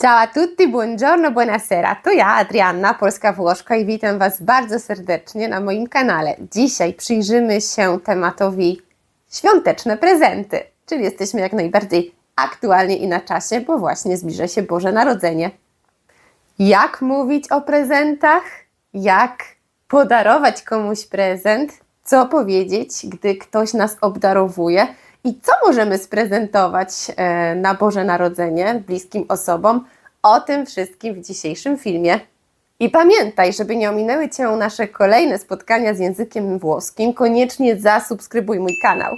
Ciao a tutti, buongiorno, buonasera. To ja, Adrianna, Polska Włoszka i witam Was bardzo serdecznie na moim kanale. Dzisiaj przyjrzymy się tematowi świąteczne prezenty, czyli jesteśmy jak najbardziej aktualnie i na czasie, bo właśnie zbliża się Boże Narodzenie. Jak mówić o prezentach? Jak podarować komuś prezent? Co powiedzieć, gdy ktoś nas obdarowuje? I co możemy sprezentować e, na Boże Narodzenie bliskim osobom? O tym wszystkim w dzisiejszym filmie. I pamiętaj, żeby nie ominęły Cię nasze kolejne spotkania z językiem włoskim, koniecznie zasubskrybuj mój kanał.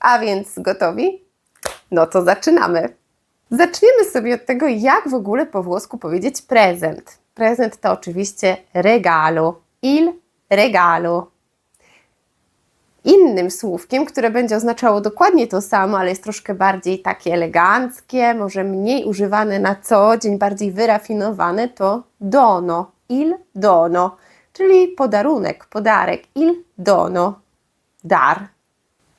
A więc gotowi? No to zaczynamy. Zaczniemy sobie od tego, jak w ogóle po włosku powiedzieć prezent. Prezent to oczywiście regalo, il regalo. Innym słówkiem, które będzie oznaczało dokładnie to samo, ale jest troszkę bardziej takie eleganckie, może mniej używane na co dzień, bardziej wyrafinowane, to dono, il dono, czyli podarunek, podarek, il dono, dar.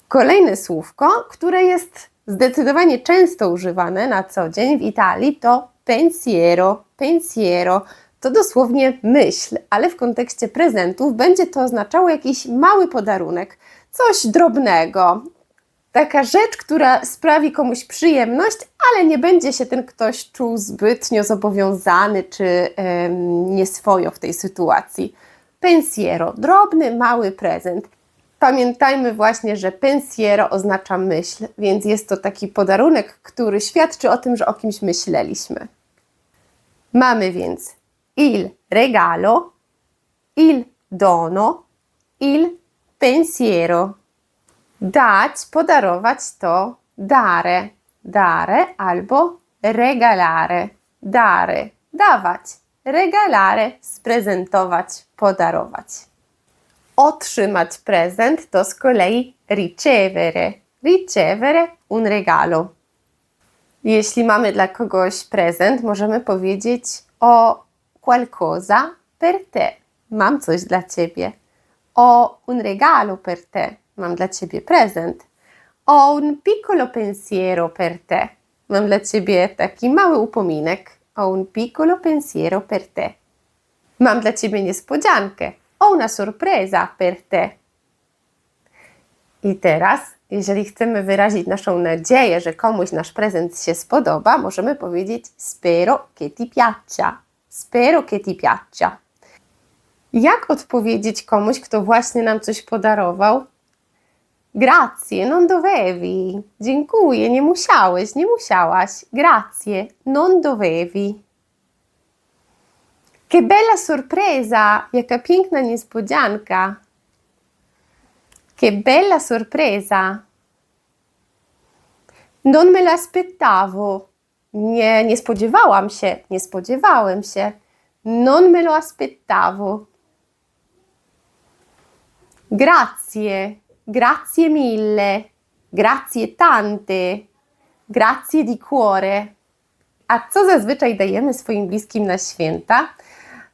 Kolejne słówko, które jest zdecydowanie często używane na co dzień w Italii, to pensiero. Pensiero to dosłownie myśl, ale w kontekście prezentów będzie to oznaczało jakiś mały podarunek, coś drobnego. Taka rzecz, która sprawi komuś przyjemność, ale nie będzie się ten ktoś czuł zbytnio zobowiązany czy em, nieswojo w tej sytuacji. Pensiero, drobny, mały prezent. Pamiętajmy właśnie, że pensiero oznacza myśl, więc jest to taki podarunek, który świadczy o tym, że o kimś myśleliśmy. Mamy więc il regalo, il dono, il pensiero. Dać, podarować to dare, dare albo regalare, dare, dawać, regalare, sprezentować, podarować. Otrzymać prezent to z kolei ricevere, ricevere un regalo. Jeśli mamy dla kogoś prezent, możemy powiedzieć o qualcosa per te. Mam coś dla ciebie. Ho un regalo per te. Mam dla ciebie prezent. Ho un piccolo pensiero per te. Mam dla ciebie taki mały upominek. Ho un piccolo pensiero per te. Mam dla ciebie niespodziankę. Ho una sorpresa per te. I teraz, jeżeli chcemy wyrazić naszą nadzieję, że komuś nasz prezent się spodoba, możemy powiedzieć spero che ti piaccia. Spero che ti piaccia. Jak odpowiedzieć komuś, kto właśnie nam coś podarował? Grazie, non dovevi. Dziękuję, nie musiałeś, nie musiałaś. Grazie, non dovevi. Che bella sorpresa! Jaka piękna niespodzianka! Che bella sorpresa! Non me lo aspettavo. Nie, nie spodziewałam się, nie spodziewałem się. Non me lo aspettavo. Grazie, grazie mille, grazie tante, grazie di cuore. A co zazwyczaj dajemy swoim bliskim na święta?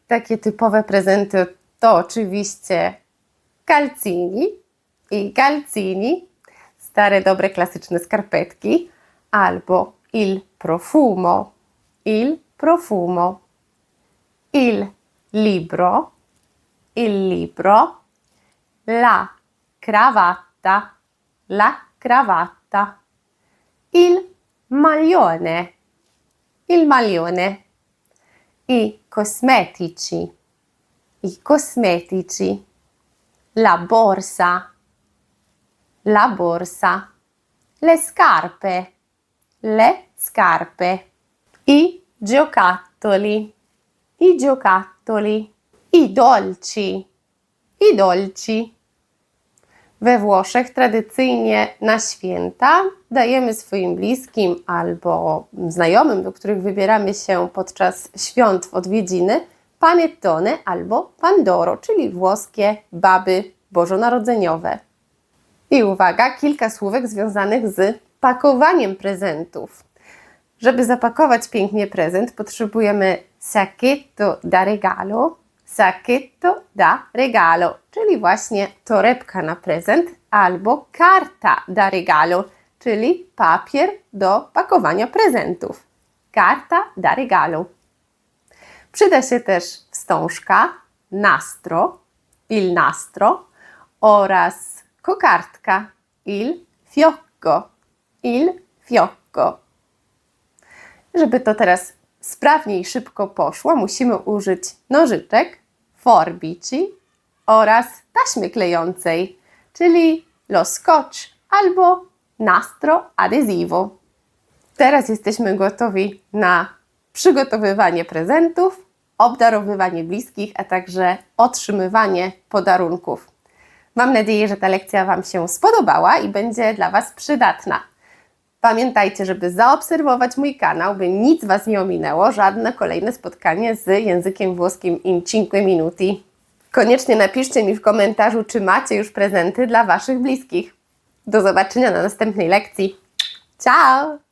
Takie typowe prezenty to oczywiście calzini i calzini, stare dobre klasyczne skarpetki, albo il profumo, il profumo, il libro, il libro, la cravatta, la cravatta, il maglione, il maglione, i cosmetici, i cosmetici, la borsa, la borsa, le scarpe, le scarpe, i giocattoli, i giocattoli, i dolci, i dolci. We Włoszech tradycyjnie na święta dajemy swoim bliskim albo znajomym, do których wybieramy się podczas świąt w odwiedziny, panettone albo pandoro, czyli włoskie baby bożonarodzeniowe. I uwaga, kilka słówek związanych z pakowaniem prezentów. Żeby zapakować pięknie prezent, potrzebujemy sacchetto da regalo, sacchetto da regalo, czyli właśnie torebka na prezent, albo carta da regalo, czyli papier do pakowania prezentów. Carta da regalo. Przyda się też wstążka, nastro, il nastro oraz kokardka, il fiocco, il fiocco. Żeby to teraz sprawnie i szybko poszło, musimy użyć nożyczek, forbici oraz taśmy klejącej, czyli lo scotch albo nastro adesivo. Teraz jesteśmy gotowi na przygotowywanie prezentów, obdarowywanie bliskich, a także otrzymywanie podarunków. Mam nadzieję, że ta lekcja Wam się spodobała i będzie dla Was przydatna. Pamiętajcie, żeby zaobserwować mój kanał, by nic Was nie ominęło, żadne kolejne spotkanie z językiem włoskim in 5 minuti. Koniecznie napiszcie mi w komentarzu, czy macie już prezenty dla Waszych bliskich. Do zobaczenia na następnej lekcji. Ciao!